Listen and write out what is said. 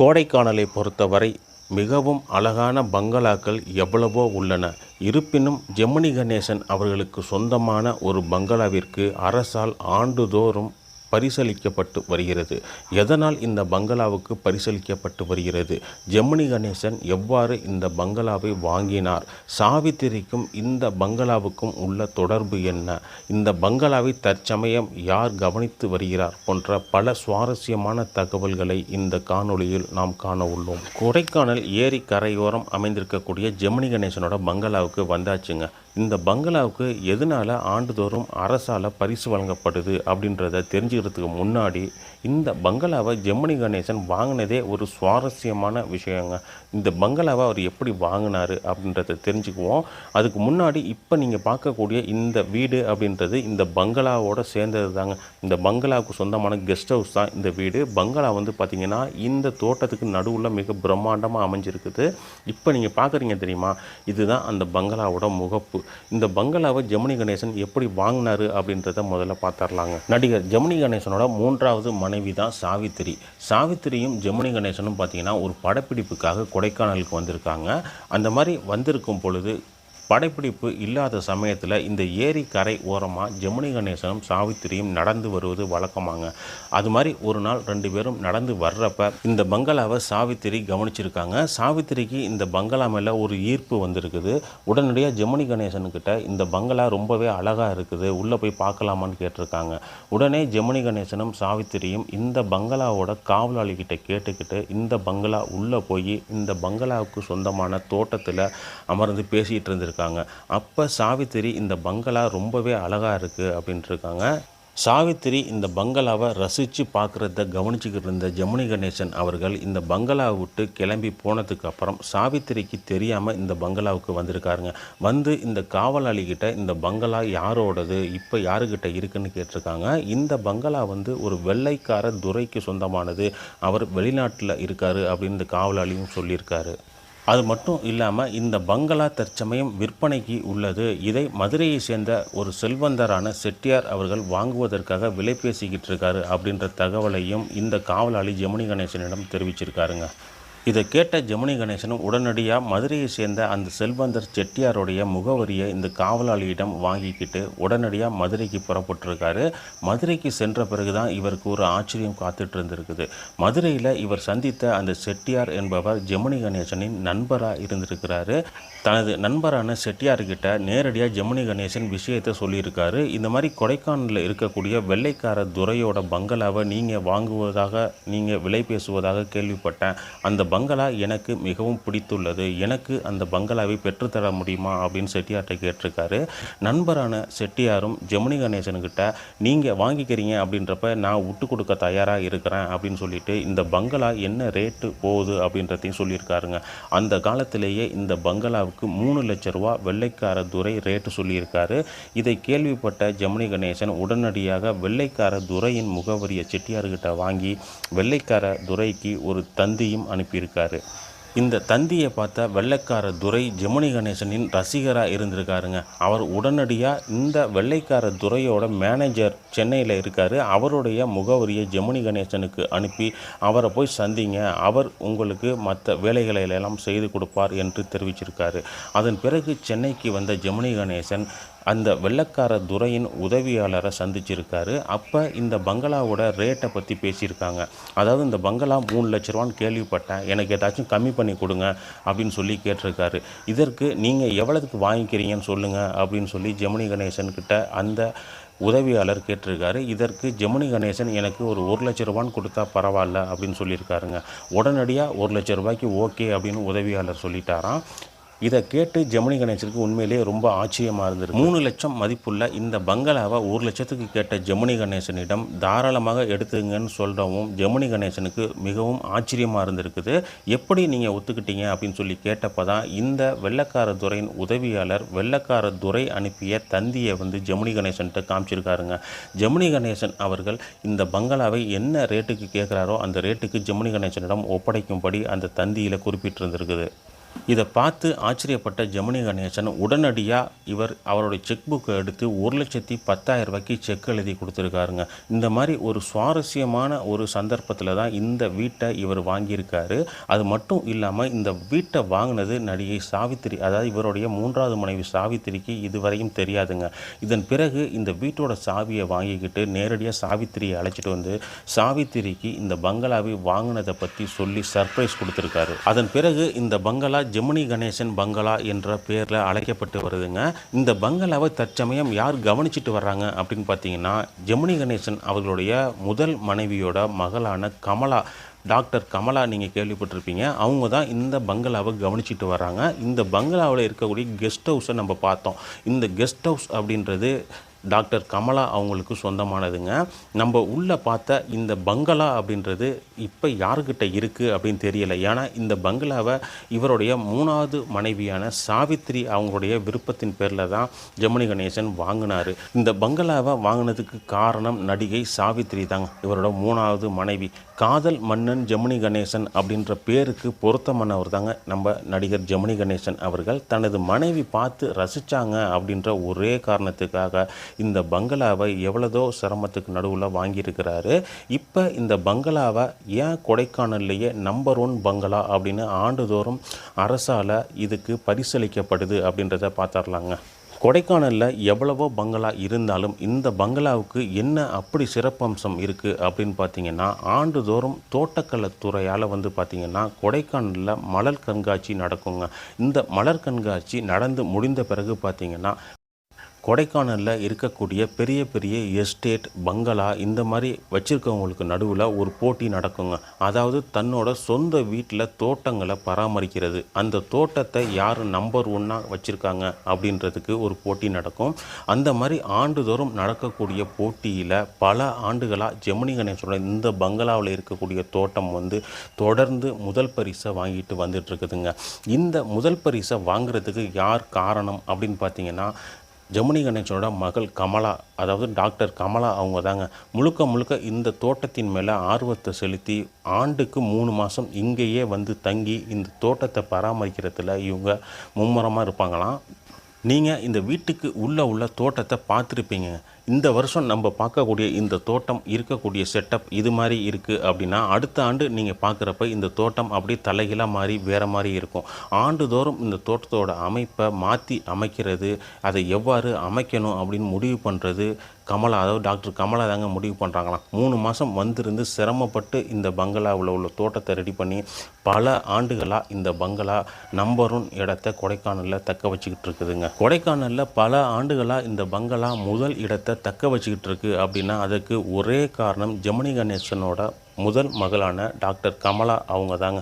கோடைக்கானலை பொறுத்தவரை மிகவும் அழகான பங்களாக்கள் எவ்வளவோ உள்ளன. இருப்பினும் ஜெமினி கணேசன் அவர்களுக்கு சொந்தமான ஒரு பங்களாவிற்கு அரசால் ஆண்டுதோறும் பரிசளிக்கப்பட்டு வருகிறது. எதனால் இந்த பங்களாவுக்கு பரிசளிக்கப்பட்டு வருகிறது? ஜெமினி கணேசன் எவ்வாறு இந்த பங்களாவை வாங்கினார்? சாவித்திரிக்கும் இந்த பங்களாவுக்கும் உள்ள தொடர்பு என்ன? இந்த பங்களாவை தற்சமயம் யார் கவனித்து வருகிறார்? போன்ற பல சுவாரஸ்யமான தகவல்களை இந்த காணொளியில் நாம் காண உள்ளோம். கொடைக்கானல் ஏரி கரையோரம் அமைந்திருக்கக்கூடிய ஜெமினி கணேசனோட பங்களாவுக்கு வந்தாச்சுங்க. இந்த பங்களாவுக்கு எதனால் ஆண்டுதோறும் அரசால் பரிசு வழங்கப்படுது அப்படின்றத தெரிஞ்சுக்கிறதுக்கு முன்னாடி இந்த பங்களாவை ஜெமினி கணேசன் வாங்கினதே ஒரு சுவாரஸ்யமான விஷயங்க. இந்த பங்களாவை அவர் எப்படி வாங்கினாரு அப்படின்றத தெரிஞ்சுக்குவோம். அதுக்கு முன்னாடி இப்போ நீங்கள் பார்க்கக்கூடிய இந்த வீடு அப்படின்றது இந்த பங்களாவோட சேர்ந்தது தாங்க இந்த பங்களாவுக்கு சொந்தமான கெஸ்ட் ஹவுஸ் தான் இந்த வீடு. பங்களா வந்து பார்த்திங்கன்னா இந்த தோட்டத்துக்கு நடுவில் மிக பிரம்மாண்டமாக அமைஞ்சிருக்குது. இப்போ நீங்கள் பார்க்குறீங்க தெரியுமா? இதுதான் அந்த பங்களாவோட முகப்பு. இந்த பங்களாவை ஜெமினி கணேசன் எப்படி வாங்கினாரு அப்படின்றத முதல்ல பார்த்துடலாங்க. நடிகர் ஜெமினி கணேசனோட மூன்றாவது மனைவி தான் சாவித்திரி. சாவித்திரியும் ஜெமினி கணேசனும் பார்த்தீங்கன்னா ஒரு படப்பிடிப்புக்காக கொடைக்கானலுக்கு வந்திருக்காங்க. அந்த மாதிரி வந்திருக்கும் பொழுது படைப்பிடிப்பு இல்லாத சமயத்தில் இந்த ஏரி கரை ஓரமாக ஜெமினி கணேசனும் சாவித்திரியும் நடந்து வருவது வழக்கமாங்க. அது மாதிரி ஒரு நாள் ரெண்டு பேரும் நடந்து வர்றப்ப இந்த பங்களாவை சாவித்திரி கவனிச்சிருக்காங்க. சாவித்திரிக்கு இந்த பங்களா மேலே ஒரு ஈர்ப்பு வந்திருக்குது. உடனடியாக ஜெமினி கணேசன்கிட்ட இந்த பங்களா ரொம்பவே அழகாக இருக்குது உள்ளே போய் பார்க்கலாமான்னு கேட்டிருக்காங்க. உடனே ஜெமினி கணேசனும் சாவித்திரியும் இந்த பங்களாவோட காவலாளிகிட்ட கேட்டுக்கிட்டு இந்த பங்களா உள்ளே போய் இந்த பங்களாவுக்கு சொந்தமான தோட்டத்தில் அமர்ந்து பேசிகிட்டு இருந்திருக்காங்க. இருக்காங்க அப்போ சாவித்திரி இந்த பங்களா ரொம்பவே அழகாக இருக்குது அப்படின்ட்டு இருக்காங்க சாவித்திரி இந்த பங்களாவை ரசித்து பார்க்குறத கவனிச்சுக்கிட்டு இருந்த ஜெமினி கணேசன் அவர்கள் இந்த பங்களாவை விட்டு கிளம்பி போனதுக்கு அப்புறம் சாவித்திரிக்கு தெரியாமல் இந்த பங்களாவுக்கு வந்திருக்காருங்க. வந்து இந்த காவலாளிகிட்ட இந்த பங்களா யாரோடது இப்போ யாருக்கிட்ட இருக்குன்னு கேட்டிருக்காங்க. இந்த பங்களா வந்து ஒரு வெள்ளைக்கார துறைக்கு சொந்தமானது. அவர் வெளிநாட்டில் இருக்கார் அப்படின்னு இந்த காவலாளியும் சொல்லியிருக்காரு. அது மட்டும் இல்லாமல் இந்த பங்களா தற்சமயம் விற்பனைக்கு உள்ளது. இதை மதுரையை சேர்ந்த ஒரு செல்வந்தரான செட்டியார் அவர்கள் வாங்குவதற்காக விலை பேசிக்கிட்டு இருக்காரு அப்படின்ற தகவலையும் இந்த காவலாளி ஜெமினி கணேசனிடம் தெரிவிச்சிருக்காருங்க. இதை கேட்ட ஜெமினி கணேசனும் உடனடியாக மதுரையை சேர்ந்த அந்த செல்வந்தர் செட்டியாருடைய முகவரியை இந்த காவலாளியிடம் வாங்கிக்கிட்டு உடனடியாக மதுரைக்கு புறப்பட்டிருக்காரு. மதுரைக்கு சென்ற பிறகு தான் இவருக்கு ஒரு ஆச்சரியம் காத்துட்டு இருந்திருக்குது. மதுரையில் இவர் சந்தித்த அந்த செட்டியார் என்பவர் ஜெமினி கணேசனின் நண்பராக இருந்திருக்கிறாரு. தனது நண்பரான செட்டியார்கிட்ட நேரடியாக ஜெமினி கணேசன் விஷயத்தை சொல்லியிருக்காரு. இந்த மாதிரி கொடைக்கானலில் இருக்கக்கூடிய வெள்ளைக்கார துறையோட பங்களாவை நீங்கள் வாங்குவதாக நீங்கள் விலை பேசுவதாக கேள்விப்பட்டேன். அந்த பங்களா எனக்கு மிகவும் பிடித்துள்ளது. எனக்கு அந்த பங்களாவை பெற்றுத்தர முடியுமா அப்படின்னு செட்டியார்கிட்ட கேட்டிருக்காரு. நண்பரான செட்டியாரும் ஜெமினி கணேசன்கிட்ட நீங்கள் வாங்கிக்கிறீங்க அப்படின்றப்ப நான் விட்டு கொடுக்க தயாராக இருக்கிறேன் அப்படின்னு சொல்லிட்டு இந்த பங்களா என்ன ரேட்டு போகுது? அப்படின்றதையும் சொல்லியிருக்காருங்க. அந்த காலத்திலேயே இந்த பங்களாவுக்கு மூணு லட்ச ரூபா வெள்ளைக்கார துறை ரேட்டு சொல்லியிருக்காரு. இதை கேள்விப்பட்ட ஜெமினி கணேசன் உடனடியாக வெள்ளைக்கார துரையின் முகவரியை செட்டியார்கிட்ட வாங்கி வெள்ளைக்கார துரைக்கு ஒரு தந்தியும் அனுப்பி இருக்காரு இந்த தந்தியை பார்த்த வெள்ளைக்கார துரை ஜெமினி கணேசனின் ரசிகராக இருந்திருக்காருங்க. அவர் உடனடியாக இந்த வெள்ளைக்கார துரையோட மேனேஜர் சென்னையில் இருக்கார். அவருடைய முகவரியை ஜெமினி கணேசனுக்கு அனுப்பி அவரை போய் சந்திங்க. அவர் உங்களுக்கு மற்ற வேலைகளை எல்லாம் செய்து கொடுப்பார் என்று தெரிவிச்சிருக்காரு. அதன் பிறகு சென்னைக்கு வந்த ஜெமினி கணேசன் அந்த வெள்ளக்கார துரையின் உதவியாளரை சந்திச்சிருக்காரு. அப்போ இந்த பங்களாவோட ரேட்டை பற்றி பேசியிருக்காங்க. அதாவது இந்த பங்களா மூணு லட்ச ரூபான்னு கேள்விப்பட்டேன். எனக்கு ஏதாச்சும் கம்மி பண்ணி கொடுங்க அப்படின்னு சொல்லி கேட்டிருக்காரு. இதற்கு நீங்கள் எவ்வளவுக்கு வாங்கிக்கிறீங்கன்னு சொல்லுங்கள் அப்படின்னு சொல்லி ஜெமினி கணேசன் கிட்ட அந்த உதவியாளர் கேட்டிருக்காரு. இதற்கு ஜெமினி கணேசன் எனக்கு ஒரு ஒரு லட்ச ரூபான்னு கொடுத்தா பரவாயில்ல அப்படின்னு சொல்லியிருக்காருங்க. உடனடியாக ஒரு லட்ச ரூபாய்க்கு ஓகே அப்படின்னு உதவியாளர் சொல்லிட்டாராம். இதை கேட்டு ஜெமினி கணேசனுக்கு உண்மையிலேயே ரொம்ப ஆச்சரியமாக இருந்தது மூணு லட்சம் மதிப்புள்ள இந்த பங்களாவை ஒரு லட்சத்துக்கு கேட்ட ஜெமினி கணேசனிடம் தாராளமாக எடுத்துங்கன்னு சொல்கிறவும் ஜெமினி கணேசனுக்கு மிகவும் ஆச்சரியமாக இருந்திருக்குது. எப்படி நீங்கள் ஒத்துக்கிட்டீங்க அப்படின்னு சொல்லி கேட்டப்போ தான் இந்த வெள்ளக்கார துறையின் உதவியாளர் வெள்ளக்கார துறை அனுப்பிய தந்தியை வந்து ஜெமினி கணேசன்கிட்ட காமிச்சிருக்காருங்க. ஜெமினி கணேசன் அவர்கள் இந்த பங்களாவை என்ன ரேட்டுக்கு கேட்குறாரோ அந்த ரேட்டுக்கு ஜெமினி கணேசனிடம் ஒப்படைக்கும்படி அந்த தந்தியில் குறிப்பிட்டிருந்திருக்குது. இதை பார்த்து ஆச்சரியப்பட்ட ஜெமினி கணேசன் உடனடியாக இவர் அவருடைய செக் புக்கை எடுத்து ஒரு லட்சத்தி பத்தாயிரம் ரூபாய்க்கு செக் எழுதி கொடுத்துருக்காருங்க. இந்த மாதிரி ஒரு சுவாரஸ்யமான ஒரு சந்தர்ப்பத்தில் தான் இந்த வீட்டை இவர் வாங்கியிருக்காரு. அது மட்டும் இல்லாமல் இந்த வீட்டை வாங்கினது நடிகை சாவித்திரி அதாவது இவருடைய மூன்றாவது மனைவி சாவித்திரிக்கு இதுவரையும் தெரியாதுங்க. இதன் பிறகு இந்த வீட்டோட சாவியை வாங்கிக்கிட்டு நேரடியாக சாவித்திரியை அழைச்சிட்டு வந்து சாவித்திரிக்கு இந்த பங்களாவை வாங்கினதை பற்றி சொல்லி சர்ப்ரைஸ் கொடுத்துருக்காரு. அதன் பிறகு இந்த பங்களா ஜெமினி கணேசன் பங்களா என்ற பேரில் அழைக்கப்பட்டு வருதுங்க. இந்த பங்களாவை தற்சமயம் யார் கவனிச்சிட்டு வர்றாங்க அப்படின்னு பார்த்தீங்கன்னா ஜெமினி கணேசன் அவர்களுடைய முதல் மனைவியோட மகளான கமலா டாக்டர் கமலா நீங்கள் கேள்விப்பட்டிருப்பீங்க. அவங்க தான் இந்த பங்களாவை கவனிச்சிட்டு வராங்க இந்த பங்களாவில் இருக்கக்கூடிய கெஸ்ட் ஹவுஸை நம்ம பார்த்தோம். இந்த கெஸ்ட் ஹவுஸ் அப்படின்றது டாக்டர் கமலா அவங்களுக்கு சொந்தமானதுங்க. நம்ம உள்ளே பார்த்த இந்த பங்களா அப்படின்றது இப்போ யாருக்கிட்ட இருக்குது அப்படின்னு தெரியல. ஏன்னா இந்த பங்களாவை இவருடைய மூணாவது மனைவியான சாவித்ரி அவங்களுடைய விருப்பத்தின் பேரில் தான் ஜெமினி கணேசன் வாங்கினார். இந்த பங்களாவை வாங்கினதுக்கு காரணம் நடிகை சாவித்ரி தாங்க. இவரோட மூணாவது மனைவி. காதல் மன்னன் ஜெமினி கணேசன் அப்படின்ற பேருக்கு பொருத்தமானவர் தாங்க நம்ம நடிகர் ஜெமினி கணேசன் அவர்கள் தனது மனைவி பார்த்து ரசித்தாங்க அப்படின்ற ஒரே காரணத்துக்காக இந்த பங்களாவை எவ்வளதோ சிரமத்துக்கு நடுவில் வாங்கியிருக்கிறாரு. இப்போ இந்த பங்களாவை ஏன் கொடைக்கானல்லையே நம்பர் ஒன் பங்களா அப்படின்னு ஆண்டுதோறும் அரசால் இதுக்கு பரிசளிக்கப்படுது அப்படின்றத பார்த்துடலாங்க. கொடைக்கானலில் எவ்வளவோ பங்களா இருந்தாலும் இந்த பங்களாவுக்கு என்ன அப்படி சிறப்பம்சம் இருக்குது அப்படின்னு பார்த்தீங்கன்னா ஆண்டுதோறும் தோட்டக்கலைத்துறையால் வந்து பார்த்திங்கன்னா கொடைக்கானலில் மலர் கண்காட்சி நடக்குங்க. இந்த மலர் கண்காட்சி நடந்து முடிந்த பிறகு பார்த்திங்கன்னா கொடைக்கானலில் இருக்கக்கூடிய பெரிய பெரிய எஸ்டேட் பங்களா இந்த மாதிரி வச்சுருக்கவங்களுக்கு நடுவில் ஒரு போட்டி நடக்குங்க. அதாவது தன்னோட சொந்த வீட்டில் தோட்டங்களை பராமரிக்கிறது. அந்த தோட்டத்தை யார் நம்பர் ஒன்னாக வச்சுருக்காங்க அப்படின்றதுக்கு ஒரு போட்டி நடக்கும். அந்த மாதிரி ஆண்டுதோறும் நடக்கக்கூடிய போட்டியில் பல ஆண்டுகளாக ஜெமினி கணேசனோட இந்த பங்களாவில் இருக்கக்கூடிய தோட்டம் வந்து தொடர்ந்து முதல் பரிசை வாங்கிட்டு வந்துட்டு இருக்குதுங்க. இந்த முதல் பரிசை வாங்குறதுக்கு யார் காரணம் அப்படின்னு பார்த்தீங்கன்னா ஜமுனி கணேசனோட மகள் கமலா அதாவது டாக்டர் கமலா அவங்க தாங்க முழுக்க முழுக்க இந்த தோட்டத்தின் மேலே ஆர்வத்தை செலுத்தி ஆண்டுக்கு மூணு மாதம் இங்கேயே வந்து தங்கி இந்த தோட்டத்தை பராமரிக்கிறதுல இவங்க மும்முரமாக இருப்பாங்களாம். நீங்கள் இந்த வீட்டுக்கு உள்ள உள்ள தோட்டத்தை பார்த்துருப்பீங்க. இந்த வருஷம் நம்ம பார்க்கக்கூடிய இந்த தோட்டம் இருக்கக்கூடிய செட்டப் இது மாதிரி இருக்குது அப்படின்னா அடுத்த ஆண்டு நீங்கள் பார்க்குறப்ப இந்த தோட்டம் அப்படியே தலைகீழாக மாறி வேறு மாதிரி இருக்கும். ஆண்டுதோறும் இந்த தோட்டத்தோட அமைப்பை மாற்றி அமைக்கிறது அதை எவ்வாறு அமைக்கணும் அப்படின்னு முடிவு பண்ணுறது கமலா அதாவது டாக்டர் கமலா தாங்க முடிவு பண்ணுறாங்களாம் மூணு மாதம் வந்திருந்து சிரமப்பட்டு இந்த பங்களாவில் உள்ள தோட்டத்தை ரெடி பண்ணி பல ஆண்டுகளாக இந்த பங்களா நம்பரும் இடத்த கொடைக்கானலில் தக்க வச்சுக்கிட்டு இருக்குதுங்க. கொடைக்கானலில் பல ஆண்டுகளாக இந்த பங்களா முதல் இடத்தை தக்க வச்சுக்கிட்டு இருக்குது அப்படின்னா அதுக்கு ஒரே காரணம் ஜெமினி கணேசனோட முதல் மகளான டாக்டர் கமலா அவங்க தாங்க